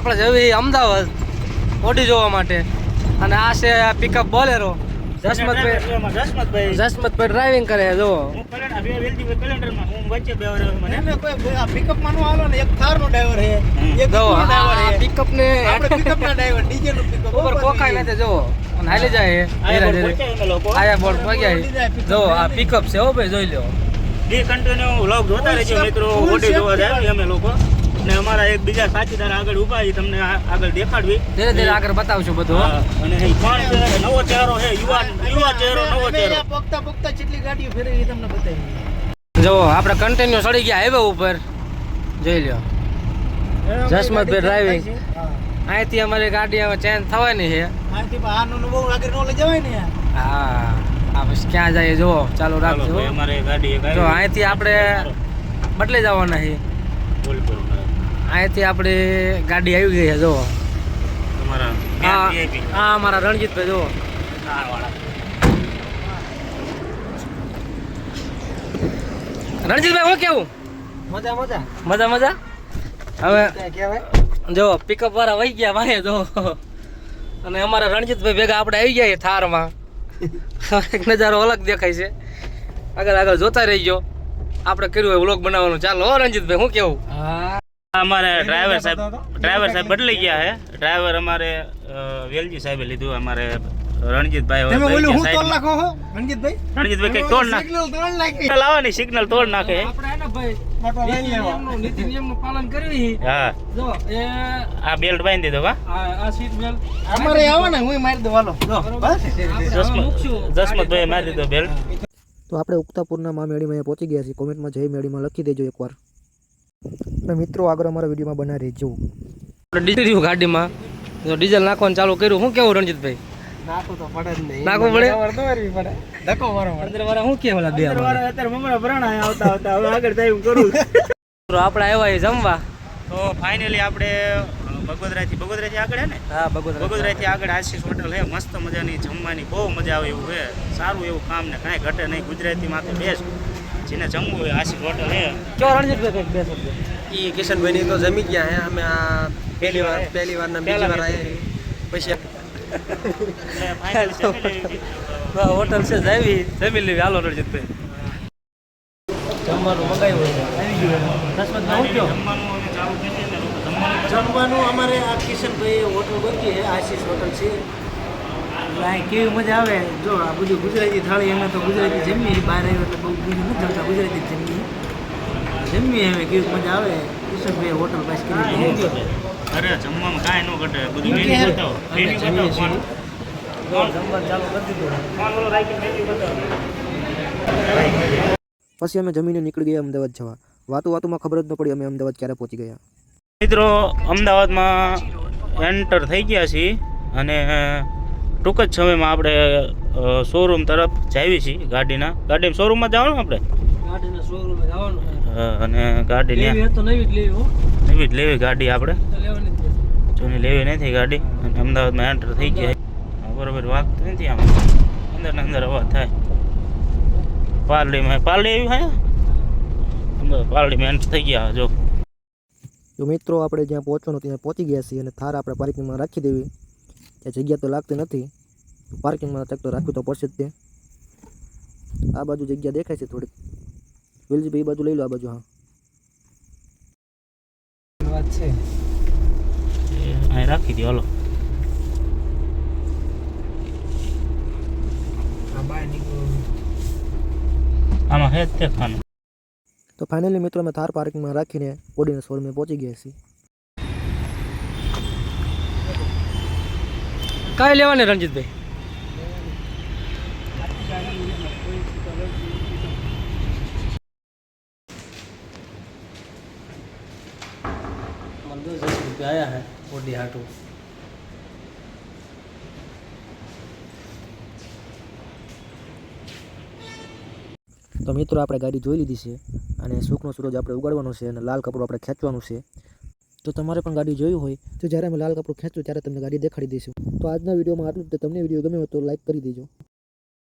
આપણે જવી અમદાવાદ ઓડી જોવા માટે. અને આ છે pickup Bolero Jasmatbhai Jasmatbhai driving કરે જો પિકઅપમાં નો. હાલો ને એક થારનો ડ્રાઈવર છે એક જુઓ ઈકોનો ડ્રાઈવર પિકઅપ ને ડ્રાઈવર ડીજે નું પિકઅપ ઉપર કોકાઈ નથી જુઓ. અને હાલી જાય ધીરે ધીરે. આયા બોર્ડ પગ્યા જો આ પિકઅપ છે હો ભાઈ જોઈ લો બે કન્ટિન્યુ વ્લોગ જોતા રહેજો મિત્રો. ઓડી જોવા જાય અમે લોકો. ને અમારા એક બીજા સાથીદાર આગળ ઊભા છે તમને આગળ દેખાડવી. ધીરે ધીરે આગળ બતાવશું બધું અને એ કોણ છે નવો ચહેરો છે યુવાન યુવા ચહેરો નવો ચહેરો. પગતા પગતા જેટલી ગાડીઓ ફેરવી એ તમને બતાવી જો આપણે કન્ટિન્યુ ચડી ગયા હાઈવે ઉપર. જોઈ લ્યો. જસમતભાઈ ડ્રાઇવિંગ અહીંથી અમારી ગાડી હવે ચેન્જ થવાની છે. અહીંથી બહારનું બહુ આગળ નો લઈ જવાય ને. હા આ બસ ક્યાં જાય જુઓ ચાલુ રાખજો અમારે ગાડી જો અહીંથી આપણે બદલી જવાના છે બોલ, બોલ, અહીંથી આપણી ગાડી આવી ગઈ છે જો હા અમારા રણજીતભાઈ જુઓ. રણજીતભાઈ હું કેવું? મજા મજા. મજા મજા? હવે જો પિકઅપ વાળા વહી ગયા વાહે જો અને અમારા રણજીતભાઈ ભેગા આપણે આવી ગયા થારમાં એક નજારો અલગ દેખાય છે. આગળ આગળ જોતા રહીજો. આપણે કર્યું હોય વ્લોગ બનાવવાનું. ચાલો હો રણજીતભાઈ શું કેવું? અમારે ડ્રાઈવર સાહેબ ડ્રાઈવર સાહેબ બદલી ગયા છે ડ્રાઈવર અમારે વેલજી સાહેબે લીધું અમારે રણજીતભાઈ તમે ભાઈ હું તોડ નાખો હો? રણજીતભાઈ? રણજીતભાઈ કઈ તોડ નાખ સિગ્નલ તોડ નાખી. સિગ્નલ આવે સિગ્નલ તોડ નાખે. આપણે એને ભાઈ મોટો લઈ લેવા. નીતિ નિયમનું પાલન કરવી. હા. જો એ આ બેલ્ટ બાંધી દીધો કા આ સીટ બેલ્ટ અમારે આવો ને હું મારી દઉં. હાલો જો. બસ. જસમત જસમતભાઈ મારી દીધો બેલ્ટ તો આપણે ઉક્તાપુરના મામેડીમાં અહીંયા પહોંચી ગયા છીએ. કોમેન્ટમાં જય મેળીમાં લખી દેજો એકવાર. અને મિત્રો આગળ અમારા વિડીયોમાં બના રહેજો. આપણે ડીઝલ ગાડીમાં. ડીઝલ નાખવાનું ચાલુ કર્યું. શું કેવું રણજીતભાઈ? નાખવું તો પડે જ નહીં. નાખવું પડે? ખબર તો કરવી પડે. ધક્કો મારો અંદર વાળા શું કે ઓલા બે અત્યારે મમરા ભરાણા આવતા આવતા. હવે આગળ જાય હું કરું આપણે આવ્યા છીએ જમવા. તો ફાઇનલી આપણે બગોદરાથી બગોદરાથી આગળ હે ને? હા બગોદરા બગોદરાથી આગળ આશીષ હોટલ હે. મસ્ત મજાની જમવાની બહુ મજા આવે એવું છે સારું એવું કામ ને કાંઈ ઘટે નહીં. ગુજરાતી માથે બેસ્ટ જેને જમવું હોય આશીષ હોટલ હે. કયો રણજીતભાઈ કંઈક બે શબ્દ ઈ કિશનભાઈ તો જમી ગયા હે અમે આ પહેલી વાર પહેલી વાર. ના બીજી વાર આયા પછી હોટલ છે જાવી જમી લેવી. હાલો રણજીતભાઈ. જમવાનું મગાવ્યું આવી ગયું જમવાનું અમારે આ કિશનભાઈ હોટલ બની છે આશીષ હોટલ છે. અહીં કેવી મજા આવે. જો આ બધું ગુજરાતી થાળી અમે તો ગુજરાતી જમીએ બહાર આવ્યો એટલે બહુ બીજું નથી જમતા ગુજરાતી જમી જમીએ. જમીએ અમે કેવી મજા આવે. કિશનભાઈ હોટલ પાસ કરી અરે જમવામાં કાંઈ ન ઘટે. બધું મેન્યુ બતાવો. મેન્યુ જમીએ બતાવો કોણ જમવાનું ચાલુ કરી દીધું. કોણ બોલો રાખીને મેન્યુ બતાવો. પછી અમે જમીને નીકળી ગયા અમદાવાદ જવા. વાતો વાતોમાં ખબર જ ન પડી અમે અમદાવાદ ક્યારે પહોંચી ગયા. મિત્રો અમદાવાદમાં એન્ટર થઈ ગયા છીએ અને ટૂંક જ સમયમાં આપણે શોરૂમ તરફ જઈએ છીએ ગાડીના. ગાડી શોરૂમમાં જવાનું આપણે? ગાડીના શોરૂમે જવાનું અને ગાડીની લેવી હોય તો નવી જ લેવી હો. નવી જ લેવી ગાડી આપણે? તો લેવાની જ નથી. જૂની લેવી નથી ગાડી. અને અમદાવાદમાં એન્ટર થઈ ગયા. બરોબર વાત નથી આમ. અંદર ને અંદર અવાજ થાય. પારડીમાં પારડી આવી હા? અમદાવાદ પારડીમાં એન્ટર થઈ ગયા જો મિત્રો આપણે જ્યાં પહોંચવાનું ત્યાં પહોંચી ગયા છીએ અને થાર આપણે પાર્કિંગમાં રાખી દેવી. ત્યાં જગ્યા તો લાગતી નથી પાર્કિંગમાં તક તો રાખવી તો પડશે જ તે આ બાજુ જગ્યા દેખાય છે થોડીક. વેલજીભાઈ એ બાજુ લઈ લો આ બાજુ હા. વાત છે. એ અહીં રાખી દો હાલો. આ બહાર નીકળવું આમાં હે જ તે ખાનું. તો ફાઇનલી મિત્રો અમે થાર પાર્કિંગમાં રાખીને ઓડીના શોરૂમે પહોંચી ગયા છીએ. કઈ લેવાની રણજીતભાઈ? રૂપિયા હે, ઓડી હાટું. તો મિત્રો, આપણે ગાડી જોઈ લીધી છે અને સુખનો સૂરજ આપણે ઉગાડવાનો છે અને લાલ કપડું આપણે ખેંચવાનું છે. તો તમારે પણ ગાડી જોયું હોય. તો જ્યારે અમે લાલ કપડું ખેંચું ત્યારે તમને ગાડી દેખાડી દઈશું. તો આજના વિડીયોમાં આટલું જ. તમને વીડિયો ગમ્યો તો લાઈક કરી દેજો.